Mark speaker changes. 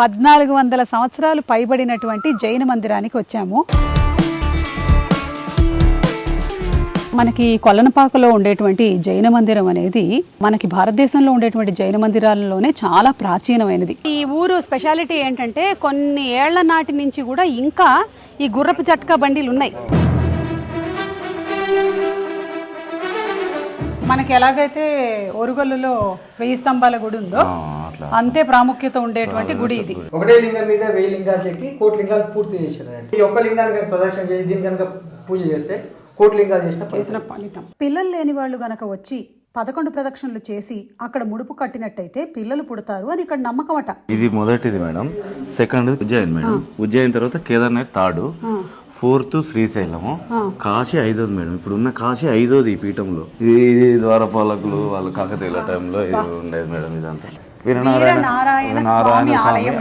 Speaker 1: పద్నాలుగు వందల సంవత్సరాలు పైబడినటువంటి జైన మందిరానికి వచ్చాము. మనకి కొల్లనపాకలో ఉండేటువంటి జైన మందిరం అనేది మనకి భారతదేశంలో ఉండేటువంటి జైన మందిరాలలోనే చాలా ప్రాచీనమైనది. ఈ ఊరు స్పెషాలిటీ ఏంటంటే కొన్ని ఏళ్ళ నాటి నుంచి కూడా ఇంకా ఈ గుర్రపు చట్కా బండిలు ఉన్నాయి. మనకి ఎలాగైతే ఒరుగల్లులో వెయ్యి స్తంభాల గుడి ఉందో అంతే ప్రాముఖ్యత ఉండేటువంటి గుడి ఇది.
Speaker 2: ఒకటే లింగం మీద వెయ్యి లింగాలు చెక్కి కోటి లింగాలు పూర్తి చేశారు ఈ ఒక్క లింగాన్ని కనుక ప్రదక్షిణ చేసి దీని కనుక పూజ చేస్తే కోటి లింగాలు చేసిన ఫలితం.
Speaker 1: చేసిన ఫలితం. పిల్లలు లేని వాళ్ళు గనక వచ్చి పదకొండు ప్రదక్షిణలు చేసి అక్కడ ముడుపు కట్టినట్టయితే పిల్లలు పుడతారు. అని ఇక్కడ నమ్మకం అట.
Speaker 3: ఇది మొదటిది madam. Second Ujjain madam. Ujjain తర్వాత కేదార్నాథ్ థర్డ్ ఫోర్త్ శ్రీశైలము. కాశీ ఐదోది మేడం. ఇప్పుడు ఉన్న కాశీ ఐదోది ఈ పీఠంలో. ఇది ద్వారపాలకులు వాళ్ళు కాకతీయుల టైంలో ఇది ఉండేది మేడం ఇదంతా. வீரநாராயண
Speaker 1: நாராயண